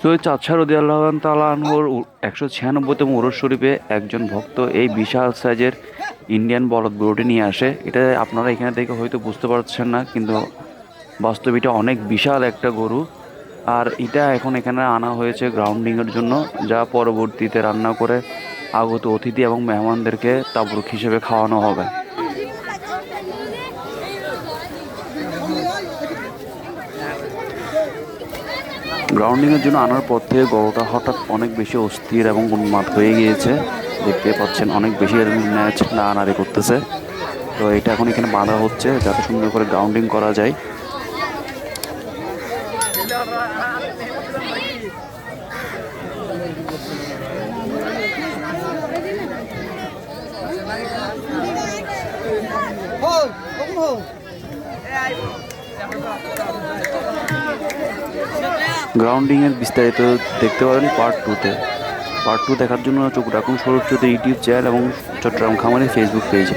সৈয়দ চাচ্ছা রদি আল্লাহ একশো ছিয়ানব্বইতম উরস শরীফে একজন ভক্ত এই বিশাল সাইজের ইন্ডিয়ান বলদ গরুটি নিয়ে আসে। এটা আপনারা এখানে থেকে হয়তো বুঝতে পারছেন না, কিন্তু বাস্তবে এটা অনেক বিশাল একটা গরু। আর এটা এখন এখানে আনা হয়েছে গ্রাউন্ডিংয়ের জন্য, যা পরবর্তীতে রান্না করে আগত অতিথি এবং মেহমানদেরকে তাবরুক হিসেবে খাওয়ানো হবে। গ্রাউন্ডিংয়ের জন্য আনার পর থেকে গরুটা হঠাৎ অনেক বেশি অস্থির এবং উন্মাদ হয়ে গিয়েছে। দেখতে পাচ্ছেন, অনেক বেশি ম্যাচ নাড়ানাড়ি করতেছে। তো এটা এখন এখানে বাঁধা হচ্ছে, যাতে সুন্দর করে গ্রাউন্ডিং করা যায়। গ্রাউন্ডিংয়ের বিস্তারিত দেখতে পারেন পার্ট টুতে পার্ট টু দেখার জন্য চোখ রাখুন সৌরভ চৌধুরী ইউটিউব চ্যানেল এবং চট্টগ্রাম খামারের ফেসবুক পেজে